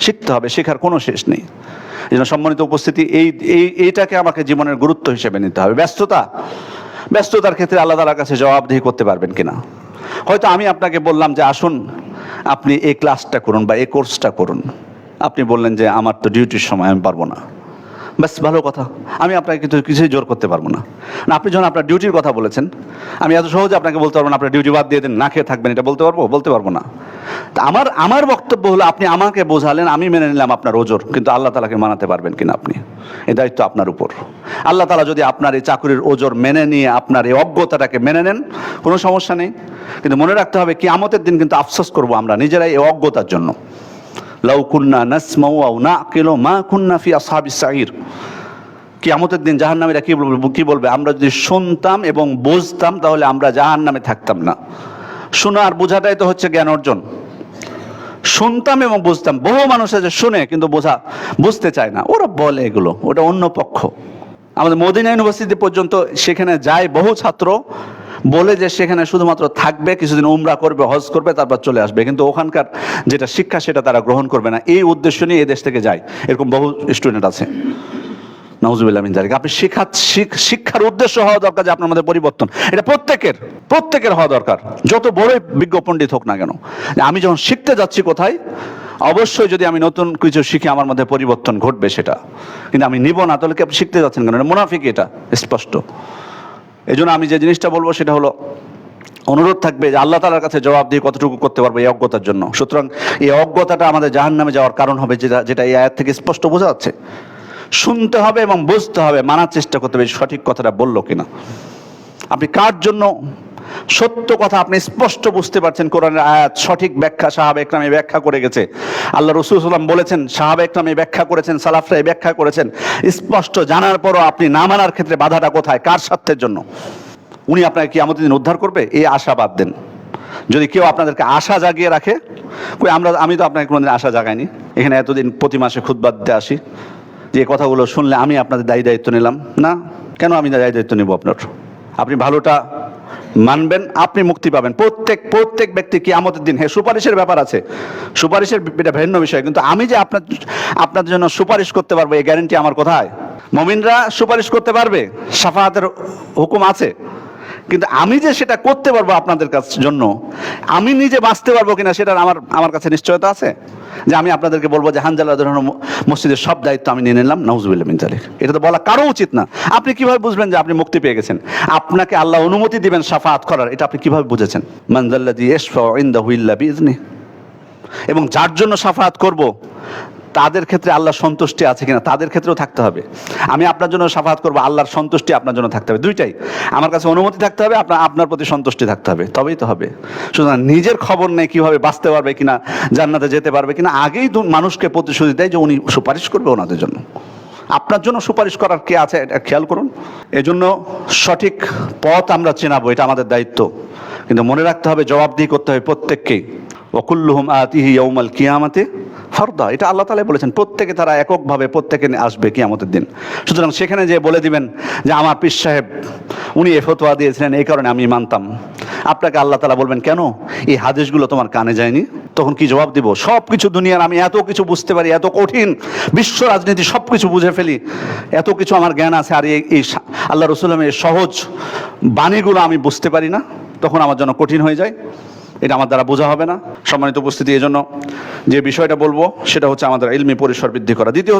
শিখতে হবে, শেখার কোনো শেষ নেই। এই জন্য সম্মানিত উপস্থিতি, এই এই, এইটাকে আমাকে জীবনের গুরুত্ব হিসেবে নিতে হবে। ব্যস্ততা, ব্যস্ততার ক্ষেত্রে আল্লাহ তালার কাছে জবাবদিহি করতে পারবেন কিনা? হয়তো আমি আপনাকে বললাম যে, আসুন, আপনি এই ক্লাসটা করুন বা এই কোর্সটা করুন। আপনি বললেন যে, আমার তো ডিউটির সময়, আমি পারব না। ব্যাস, ভালো কথা। আমি আপনাকে কিন্তু কিছুই জোর করতে পারব না। আপনি যখন আপনার ডিউটির কথা বলেছেন, আমি এত সহজে আপনাকে বলতে পারব না, আপনার ডিউটি বাদ দিয়ে দেন, না খেয়ে থাকবেন, এটা বলতে পারব? বলতে পারব না। আমার আমার বক্তব্য হলো, আপনি আমাকে বোঝালেন, আমি মেনে নিলাম আপনার ওজোর, কিন্তু আল্লাহ তালাকে মানাতে পারবেন কিনা আপনি? এই দায়িত্ব আপনার উপর। আল্লাহ তালা যদি আপনার এই চাকুরির ওজোর মেনে নিয়ে, আপনার এই অজ্ঞতাটাকে মেনে নেন, কোনো সমস্যা নেই। কিন্তু মনে রাখতে হবে কি আমতের দিন কিন্তু আফসোস করব আমরা, নিজেরাই এই অজ্ঞতার জন্য। লাউ কুন্না নাসমাউ আও নাকিলু মা কুন্না ফি আসহাবিস সাইর কিয়ামতের দিন জাহান্নামীরা কি বলবে? কি বলবে? আমরা যদি শুনতাম এবং বুঝতাম, তাহলে আমরা জাহান্নামে থাকতাম না। শোনা আর বোঝাটাই তো হচ্ছে জ্ঞান অর্জন। শুনতাম এবং বুঝতাম। বহু মানুষ আছে শুনে, কিন্তু বোঝা, বুঝতে চায় না। ওরা বলে এগুলো। ওটা অন্য পক্ষ। আমাদের মদিনা ইউনিভার্সিটি পর্যন্ত সেখানে যায় বহু ছাত্র। বলে যে সেখানে শুধুমাত্র থাকবে, কিছুদিন উমরা করবে, হজ করবে, তারপর চলে আসবে। কিন্তু ওখানকার যেটা শিক্ষা, সেটা তারা গ্রহণ করবে না। এই উদ্দেশ্য নিয়ে এই দেশ থেকে যায়। এরকম বহু স্টুডেন্ট আছে। আপনি শিক্ষা শিক্ষার উদ্দেশ্য হওয়া দরকার যে আপনার মধ্যে পরিবর্তন। এটা প্রত্যেকের প্রত্যেকের হওয়া দরকার। যত বড়ই বিজ্ঞ পণ্ডিত হোক না কেন। আমি যখন শিখতে যাচ্ছি কোথায়, অবশ্যই যদি আমি নতুন কিছু শিখে, আমার মধ্যে পরিবর্তন ঘটবে সেটা। কিন্তু আমি নিব না, তাহলে কি আপনি শিখতে যাচ্ছেন কেন? মুনাফিক এটা, স্পষ্ট। এই জন্য আমি যে জিনিসটা বলব সেটা হলো, অনুরোধ থাকবে যে আল্লাহ তালার কাছে জবাব দিয়ে কতটুকু করতে পারব এই অজ্ঞতার জন্য। সুতরাং এই অজ্ঞতাটা আমাদের জাহান নামে যাওয়ার কারণ হবে যেটা যেটা এই আয়ের থেকে স্পষ্ট বোঝা যাচ্ছে। শুনতে হবে এবং বুঝতে হবে, মানার চেষ্টা করতে হবে সঠিক কথাটা বলল কিনা। আপনি কার জন্য সত্য কথা আপনি স্পষ্ট বুঝতে পারছেন কোরআনের আয়াত। সঠিক ব্যাখ্যা সাহাবে একরামে ব্যাখ্যা করে গেছে। আল্লাহ রসুল সাল্লাম বলেছেন, সাহাবে একরামে ব্যাখ্যা করেছেন সালাফরাই ব্যাখ্যা করেছেন। স্পষ্ট জানার পরও আপনি না মানার ক্ষেত্রে বাধাটা কোথায়? কার স্বার্থের জন্য? উনি আপনাকে কি আমাদের দিন উদ্ধার করবে? এই আশা বাদ দেন। যদি কেউ আপনাদেরকে আশা জাগিয়ে রাখে, কই আমরা, আমি তো আপনাকে কোনোদিন আশা জাগাইনি। এখানে এতদিন প্রতি মাসে খুদবাদ দিতে আসি। যে কথাগুলো শুনলে আমি আপনাদের দায়ী দায়িত্ব নিলাম। না, কেন আমি দায়ী দায়িত্ব নেব আপনার? আপনি ভালোটা মানবেন, আপনি মুক্তি পাবেন। প্রত্যেক প্রত্যেক ব্যক্তি কি আমাদের দিন হ্যাঁ সুপারিশের ব্যাপার আছে। সুপারিশের এটা ভিন্ন বিষয়, কিন্তু আমি যে আপনার, আপনাদের জন্য সুপারিশ করতে পারব, এই গ্যারেন্টি আমার কোথায়? মমিনরা সুপারিশ করতে পারবে? সাফাহাতের হুকুম আছে? কিন্তু আমি যে সেটা করতে পারব আপনাদের কাছে জন্য, আমি নিজে বাঁচতে পারব কিনা সেটার আমার আমার কাছে নিশ্চয়তা আছে? যে আমি আপনাদেরকে বলব যে হানজালা ধরনের মসজিদের সব দায়িত্ব আমি নিয়ে নিলাম, নাউজুবিল্লাহ মিন জালিক এটা তো বলা কারও উচিত না। আপনি কীভাবে বুঝবেন যে আপনি মুক্তি পেয়ে গেছেন? আপনাকে আল্লাহ অনুমতি দিবেন সাফাত করার, এটা আপনি কীভাবে বুঝেছেন? মানজাল্লাদি ইশফা ইনদাহু ইল্লা বিইজনি এবং যার জন্য সাফাত করব তাদের ক্ষেত্রে আল্লাহর সন্তুষ্টি আছে কিনা তাদের ক্ষেত্রেও থাকতে হবে। আমি আপনার জন্য সাফাত করব, আল্লাহর সন্তুষ্টি আপনার জন্য থাকতে হবে। দুইটাই। আমার কাছে অনুমতি থাকতে হবে, আপনার আপনার প্রতি সন্তুষ্টি থাকতে হবে। তবেই তো হবে। সুতরাং নিজের খবর নেই কীভাবে বাঁচতে পারবে কিনা, জান্নাতে যেতে পারবে কিনা, আগেই মানুষকে প্রতিশ্রুতি দেয় যে উনি সুপারিশ করবে ওনাদের জন্য। আপনার জন্য সুপারিশ করার কে আছে, এটা খেয়াল করুন। এজন্য সঠিক পথ আমরা চেনাবো, এটা আমাদের দায়িত্ব। কিন্তু মনে রাখতে হবে, জবাবদিহি করতে হবে প্রত্যেককেই। ওকুল্লুহুম আতিহি ইয়ৌমাল কিয়ামাতে। ফর্দা, এটা আল্লাহ তালাই বলেছেন, প্রত্যেকে তারা এককভাবে প্রত্যেকে আসবে কি আমাদের দিন। সুতরাং সেখানে যে বলে দিবেন যে, আমার পীর সাহেব, উনি এ ফতোয়া দিয়েছিলেন, এই কারণে আমি মানতাম। আপনাকে আল্লাহ তালা বলবেন, কেন? এই হাদিসগুলো তোমার কানে যায়নি? তখন কি জবাব দিব? সব কিছু দুনিয়ার আমি এত কিছু বুঝতে পারি, এত কঠিন, বিশ্ব রাজনীতি সব কিছু বুঝে ফেলি, এত কিছু আমার জ্ঞান আছে, আর এই আল্লাহ রসুলামের সহজ বাণীগুলো আমি বুঝতে পারি না। তখন আমার জন্য কঠিন হয়ে যায়। এটা আমার দ্বারা বোঝা হবে না। সম্মানিত উপস্থিতি এই জন্য যে বিষয়টা বলব, সেটা হচ্ছে আমাদের ইলমি পরিসর বৃদ্ধি করা। দ্বিতীয়